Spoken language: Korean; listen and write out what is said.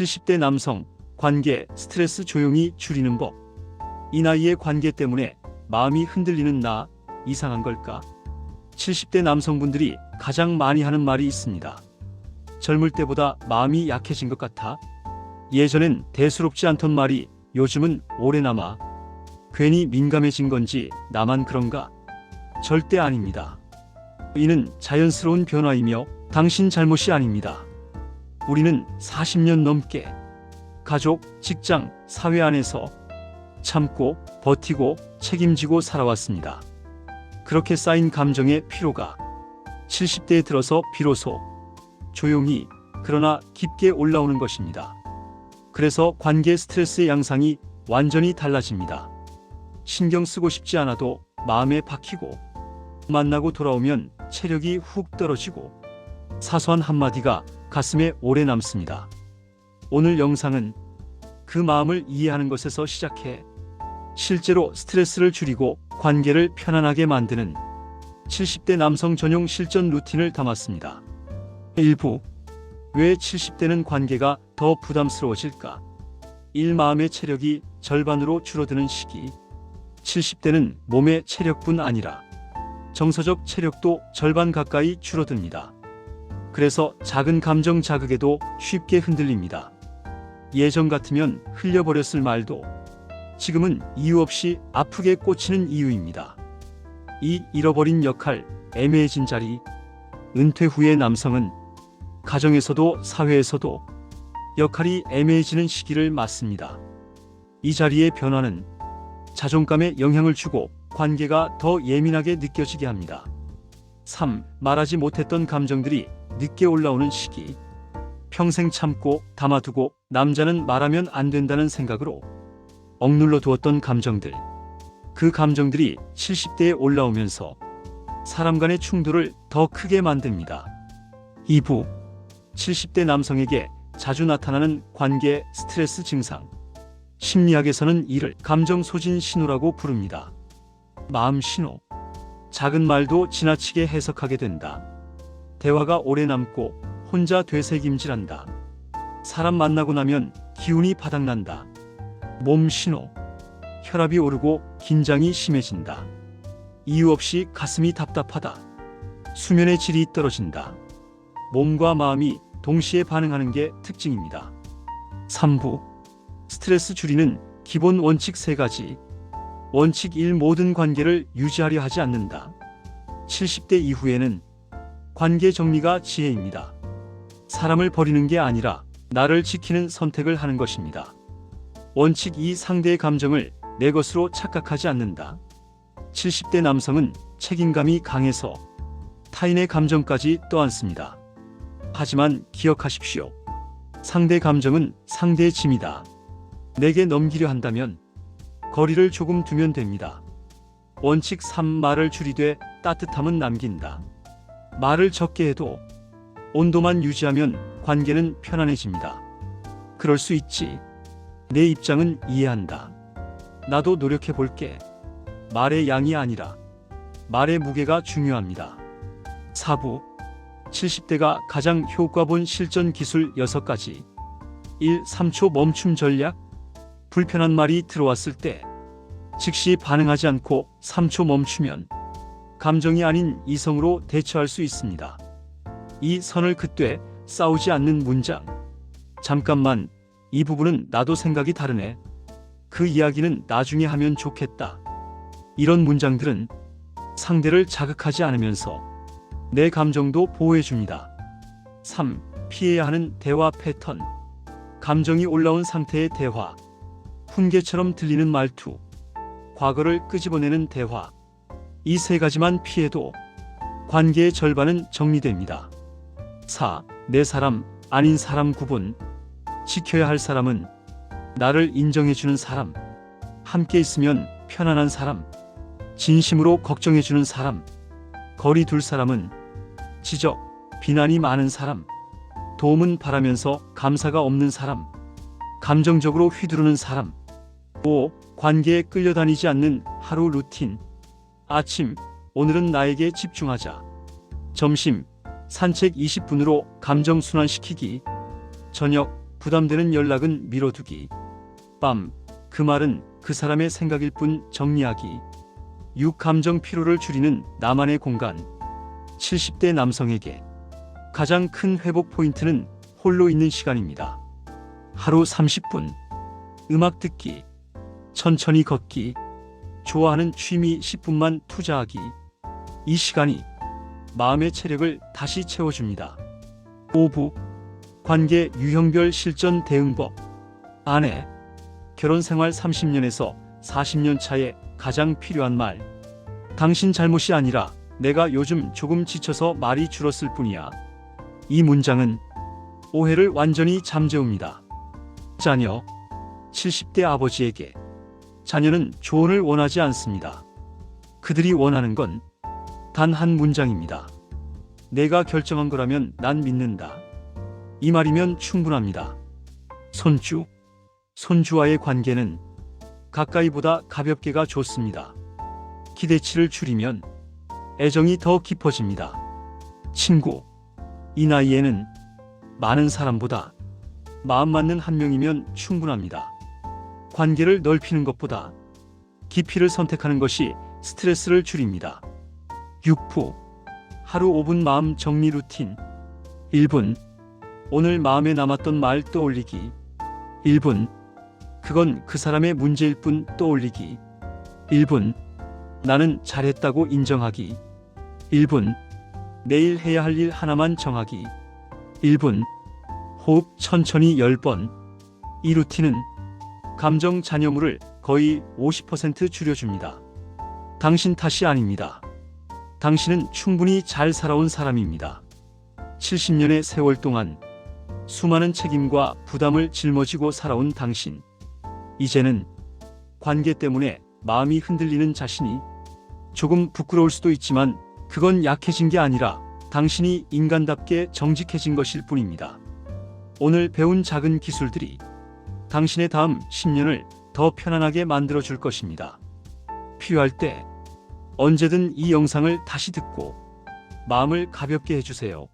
70대 남성 관계 스트레스 조용히 줄이는 법. 이 나이의 관계 때문에 마음이 흔들리는 나 이상한 걸까? 70대 남성분들이 가장 많이 하는 말이 있습니다. 젊을 때보다 마음이 약해진 것 같아. 예전엔 대수롭지 않던 말이 요즘은 오래 남아. 괜히 민감해진 건지 나만 그런가? 절대 아닙니다. 이는 자연스러운 변화이며 당신 잘못이 아닙니다. 우리는 40년 넘게 가족, 직장, 사회 안에서 참고, 버티고, 책임지고 살아왔습니다. 그렇게 쌓인 감정의 피로가 70대에 들어서 비로소 조용히 그러나 깊게 올라오는 것입니다. 그래서 관계 스트레스의 양상이 완전히 달라집니다. 신경 쓰고 싶지 않아도 마음에 박히고 만나고 돌아오면 체력이 훅 떨어지고 사소한 한마디가 가슴에 오래 남습니다. 오늘 영상은 그 마음을 이해하는 것에서 시작해 실제로 스트레스를 줄이고 관계를 편안하게 만드는 70대 남성 전용 실전 루틴을 담았습니다. 일부 왜 70대는 관계가 더 부담스러워질까? 1. 마음의 체력이 절반으로 줄어드는 시기. 70대는 몸의 체력뿐 아니라 정서적 체력도 절반 가까이 줄어듭니다. 그래서 작은 감정 자극에도 쉽게 흔들립니다. 예전 같으면 흘려버렸을 말도 지금은 이유 없이 아프게 꽂히는 이유입니다. 이 잃어버린 역할, 애매해진 자리, 은퇴 후의 남성은 가정에서도 사회에서도 역할이 애매해지는 시기를 맞습니다. 이 자리의 변화는 자존감에 영향을 주고 관계가 더 예민하게 느껴지게 합니다. 3. 말하지 못했던 감정들이 늦게 올라오는 시기. 평생 참고 담아두고 남자는 말하면 안 된다는 생각으로 억눌러 두었던 감정들. 그 감정들이 70대에 올라오면서 사람 간의 충돌을 더 크게 만듭니다. 2부 70대 남성에게 자주 나타나는 관계 스트레스 증상. 심리학에서는 이를 감정 소진 신호라고 부릅니다. 마음 신호. 작은 말도 지나치게 해석하게 된다. 대화가 오래 남고 혼자 되새김질한다. 사람 만나고 나면 기운이 바닥난다. 몸 신호. 혈압이 오르고 긴장이 심해진다. 이유 없이 가슴이 답답하다. 수면의 질이 떨어진다. 몸과 마음이 동시에 반응하는 게 특징입니다. 3부. 스트레스 줄이는 기본 원칙 3가지. 원칙 1 모든 관계를 유지하려 하지 않는다. 70대 이후에는 관계 정리가 지혜입니다. 사람을 버리는 게 아니라 나를 지키는 선택을 하는 것입니다. 원칙 2 상대의 감정을 내 것으로 착각하지 않는다. 70대 남성은 책임감이 강해서 타인의 감정까지 떠안습니다. 하지만 기억하십시오. 상대 감정은 상대의 짐이다. 내게 넘기려 한다면 거리를 조금 두면 됩니다. 원칙 3 말을 줄이되 따뜻함은 남긴다. 말을 적게 해도 온도만 유지하면 관계는 편안해집니다. 그럴 수 있지. 내 입장은 이해한다. 나도 노력해 볼게. 말의 양이 아니라 말의 무게가 중요합니다. 4부 70대가 가장 효과 본 실전 기술 6가지 1. 3초 멈춤 전략 불편한 말이 들어왔을 때 즉시 반응하지 않고 3초 멈추면 감정이 아닌 이성으로 대처할 수 있습니다. 이 선을 그때 싸우지 않는 문장. 잠깐만, 이 부분은 나도 생각이 다르네. 그 이야기는 나중에 하면 좋겠다. 이런 문장들은 상대를 자극하지 않으면서 내 감정도 보호해줍니다. 3. 피해야 하는 대화 패턴. 감정이 올라온 상태의 대화. 훈계처럼 들리는 말투. 과거를 끄집어내는 대화. 이 세 가지만 피해도 관계의 절반은 정리됩니다. 4. 내 사람, 아닌 사람 구분. 지켜야 할 사람은 나를 인정해주는 사람. 함께 있으면 편안한 사람. 진심으로 걱정해주는 사람. 거리 둘 사람은 지적, 비난이 많은 사람. 도움은 바라면서 감사가 없는 사람. 감정적으로 휘두르는 사람. 5. 관계에 끌려다니지 않는 하루 루틴. 아침, 오늘은 나에게 집중하자. 점심, 산책 20분으로 감정 순환시키기. 저녁, 부담되는 연락은 미뤄두기. 빰. 그 말은 그 사람의 생각일 뿐 정리하기. 6. 감정 피로를 줄이는 나만의 공간. 70대 남성에게 가장 큰 회복 포인트는 홀로 있는 시간입니다. 하루 30분. 음악 듣기. 천천히 걷기. 좋아하는 취미 10분만 투자하기. 이 시간이 마음의 체력을 다시 채워줍니다. 5부. 관계 유형별 실전 대응법. 아내. 결혼 생활 30년에서 40년 차에 가장 필요한 말. 당신 잘못이 아니라 내가 요즘 조금 지쳐서 말이 줄었을 뿐이야. 이 문장은 오해를 완전히 잠재웁니다. 자녀. 70대 아버지에게 자녀는 조언을 원하지 않습니다. 그들이 원하는 건 단 한 문장입니다. 내가 결정한 거라면 난 믿는다. 이 말이면 충분합니다. 손주. 손주와의 관계는 가까이보다 가볍게가 좋습니다. 기대치를 줄이면 애정이 더 깊어집니다. 친구. 이 나이에는 많은 사람보다 마음 맞는 한 명이면 충분합니다. 관계를 넓히는 것보다 깊이를 선택하는 것이 스트레스를 줄입니다. 6부. 하루 5분 마음 정리 루틴. 1분. 오늘 마음에 남았던 말 떠올리기. 1분. 그건 그 사람의 문제일 뿐 떠올리기. 1분. 나는 잘했다고 인정하기. 1분. 내일 해야 할 일 하나만 정하기. 1분. 호흡 천천히 10번. 이 루틴은 감정 잔여물을 거의 50% 줄여줍니다. 당신 탓이 아닙니다. 당신은 충분히 잘 살아온 사람입니다. 70년의 세월 동안 수많은 책임과 부담을 짊어지고 살아온 당신. 이제는 관계 때문에 마음이 흔들리는 자신이 조금 부끄러울 수도 있지만 그건 약해진 게 아니라 당신이 인간답게 정직해진 것일 뿐입니다. 오늘 배운 작은 기술들이 당신의 다음 10년을 더 편안하게 만들어 줄 것입니다. 필요할 때 언제든 이 영상을 다시 듣고 마음을 가볍게 해주세요.